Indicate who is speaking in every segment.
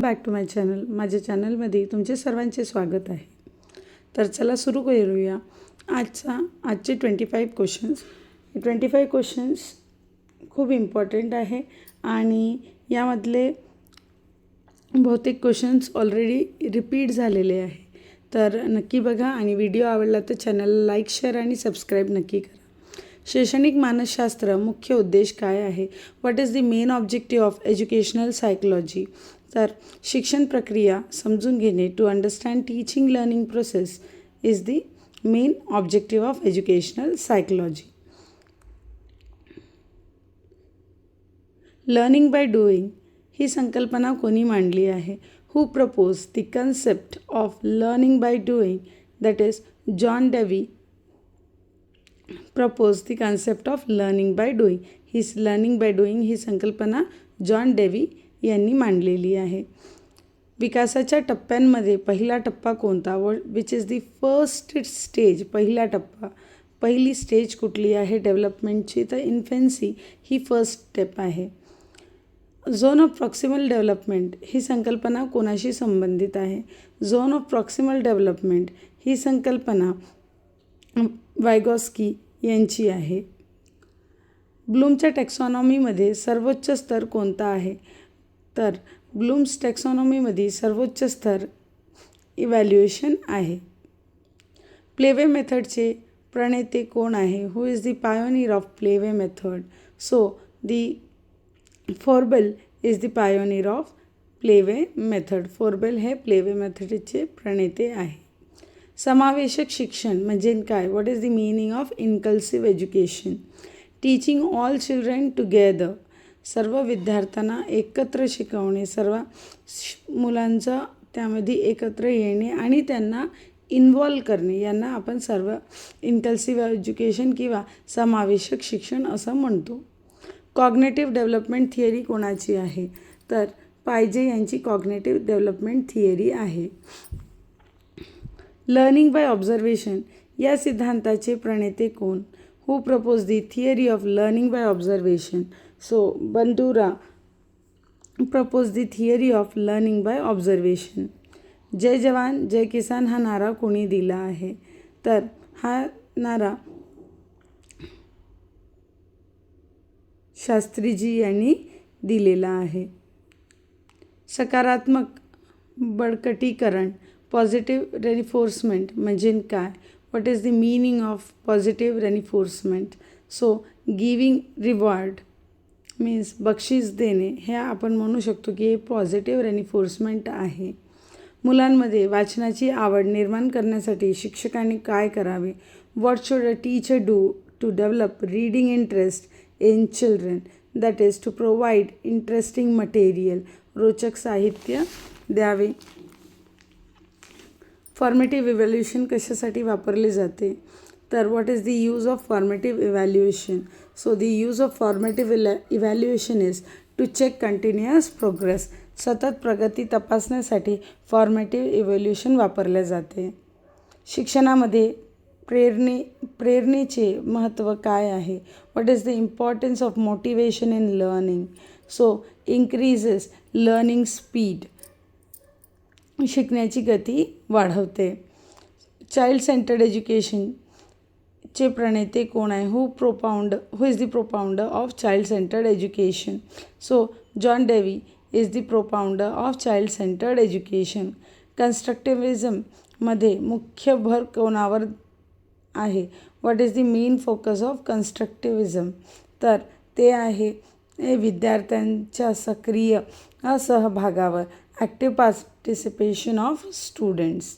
Speaker 1: Back to my channel माझ्या चॅनलमध्ये तुमचे सर्वांचे स्वागत आहे. तर चला सुरू करूया. आजचा आजचे twenty five questions twenty five questions खूप इम्पॉर्टंट आहे आणि यामधले बहुतेक क्वेश्चन्स ऑलरेडी रिपीट झालेले आहे. तर नक्की बघा आणि व्हिडिओ आवडला तर चॅनलला लाईक शेअर आणि सबस्क्राईब नक्की करा. शैक्षणिक मानसशास्त्र मुख्य उद्देश काय आहे? What is the main objective of educational psychology तर शिक्षण प्रक्रिया समजून घेणे to understand teaching learning process is the main objective of educational psychology learning by doing ही संकल्पना कोणी मांडली आहे? Who propose the concept of learning by doing that is John Dewey propose the concept of learning by doing he learning by doing ही संकल्पना John Davy यांनी मांडलेली आहे. विकासाच्या टप्प्यांमध्ये पहिला टप्पा कोणता? व which is the first stage पहिला टप्पा. पहिली स्टेज कुठली आहे? डेव्हलपमेंटची तर इन्फेन्सी ही फर्स्ट स्टेप आहे. झोन ऑफ प्रॉक्सिमल डेव्हलपमेंट ही संकल्पना कोणाशी संबंधित आहे? झोन ऑफ प्रॉक्सिमल डेव्हलपमेंट ही संकल्पना वायगॉस्की यांची आहे. ब्लूमच्या टेक्सॉनॉमीमध्ये सर्वोच्च स्तर कोणता आहे? तर ब्लूम्स टेक्सॉनॉमीमध्ये सर्वोच्च स्तर इव्हॅल्युएशन आहे. प्लेवे मेथडचे प्रणेते कोण आहे? Who is the pioneer of play way method? So the Froebel is the pioneer of play way method. Froebel हे प्लेवे मेथडचे प्रणेते आहे. समावेशक शिक्षण म्हणजे काय? What is the meaning of inclusive education teaching all children together सर्व विद्यार्थ्यांना एकत्र शिकवणे सर्व मुलांचं त्यामध्ये एकत्र येणे आणि त्यांना इन्वॉल्व करणे. यांना आपण सर्व इन्कल्सिव्ह एज्युकेशन किंवा समावेशक शिक्षण असं म्हणतो. कॉग्नेटिव्ह डेव्हलपमेंट थिअरी कोणाची आहे? तर पाहिजे यांची कॉग्नेटिव्ह डेव्हलपमेंट थिअरी आहे. लर्निंग बाय ऑब्झर्वेशन या सिद्धांताचे प्रणेते कोण? Who propose the theory of learning by observation so Bandura propose the theory of learning by observation जय जवान जय किसान हा नारा कोणी दिला आहे? तर हा नारा शास्त्रीजी यांनी दिलेला आहे. सकारात्मक बळकटीकरण पॉझिटिव्ह रेनिफोर्समेंट म्हणजे काय? What is the meaning of positive reinforcement so giving reward means बक्षीस देणे हे आपण म्हणू शकतो की हे पॉझिटिव्ह रेनिफोर्समेंट आहे. मुलांमध्ये वाचनाची आवड निर्माण करण्यासाठी शिक्षकांनी काय करावे? What should a teacher do to develop reading interest in children that is to provide interesting material रोचक साहित्य द्यावे. फॉर्मेटिव्ह इव्हॅल्युएशन कशासाठी वापरले जाते? तर what is the use of formative evaluation so the use of formative इलॅ evaluation is to check continuous progress सतत प्रगती तपासण्यासाठी फॉर्मेटिव्ह इव्हॅल्युएशन वापरले जाते. शिक्षणामध्ये प्रेरणे प्रेरणेचे महत्त्व काय आहे? What is the importance of motivation in learning so increases learning speed शिकण्याची गती वाढवते. चाइल्ड सेंटर्ड चे प्रणेते कोण आहे? Who propound who is the propounder of child centered education so John Dewey is the propounder of child centered education कन्स्ट्रक्टिव्हिझममध्ये मुख्य भर कोणावर आहे? What is the main focus of constructivism तर ते आहे विद्यार्थ्यांच्या सक्रिय असहभागावर ॲक्टिव्ह पार्टिसिपेशन ऑफ स्टुडंट्स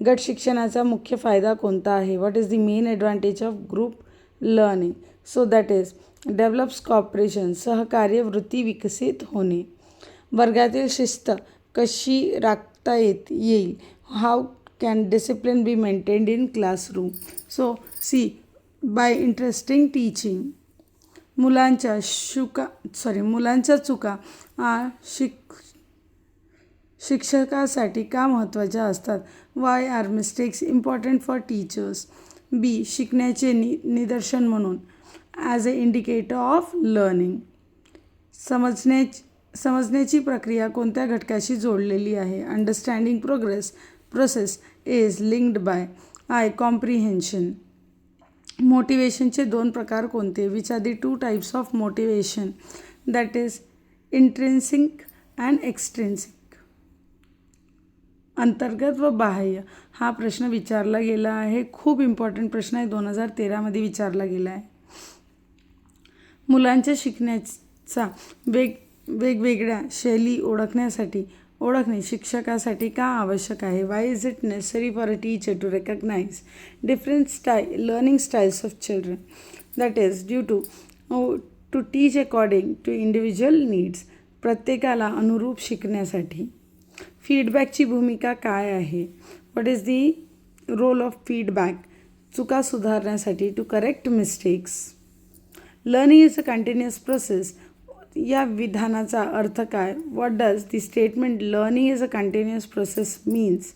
Speaker 1: गट शिक्षणाचा मुख्य फायदा कोणता आहे? What is the main advantage of group learning so that is develops cooperation सहकार्य वृत्ती विकसित होणे. वर्गातील शिस्त कशी राखता येत येईल? How can discipline be maintained in classroom so see by interesting teaching मुलांच्या शुका सॉरी मुलांच्या चुका शिक शिक्षकासाठी का महत्त्वाच्या असतात? Why are mistakes important for teachers बी शिकण्याचे नि निदर्शन म्हणून. As a indicator of learning समजण्या समजण्याची प्रक्रिया कोणत्या घटकाशी जोडलेली आहे? Understanding progress process is linked by I comprehension मोटिवेशनचे दोन प्रकार कोणते? Which are the two types of motivation that is intrinsic and extrinsic अंतर्गत व बाह्य हा प्रश्न विचारला गेला आहे. खूप इम्पॉर्टंट प्रश्न आहे. दोन हजार तेरामध्ये विचारला गेला आहे. मुलांच्या शिकण्याचा वेग वेगवेगळ्या शैली ओळखण्यासाठी ओळखणे शिक्षकासाठी का आवश्यक आहे? Why is it necessary for a teacher to recognize different style learning styles of children that is due to to teach according to individual needs प्रत्येकाला अनुरूप शिकण्यासाठी. फीडबॅकची भूमिका काय आहे? What is the role of feedback चुका सुधारण्यासाठी to correct mistakes learning is a continuous process या विधानाचा अर्थ काय? What does the statement learning is a continuous process means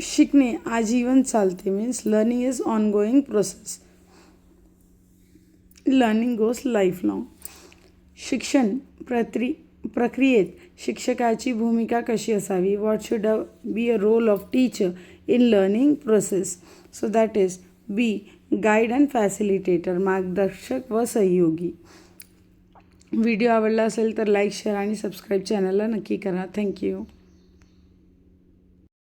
Speaker 1: शिकणे आजीवन चालते means learning is on going process learning goes life long शिक्षण प्रत्री प्रक्रियेत शिक्षकाची भूमिका कशी असावी? What should be a role of teacher in learning process so that is be guide and facilitator मार्गदर्शक व सहयोगी. व्हिडिओ आवडला असेल तर लाईक शेअर आणि सबस्क्राईब चॅनलला नक्की करा. थँक्यू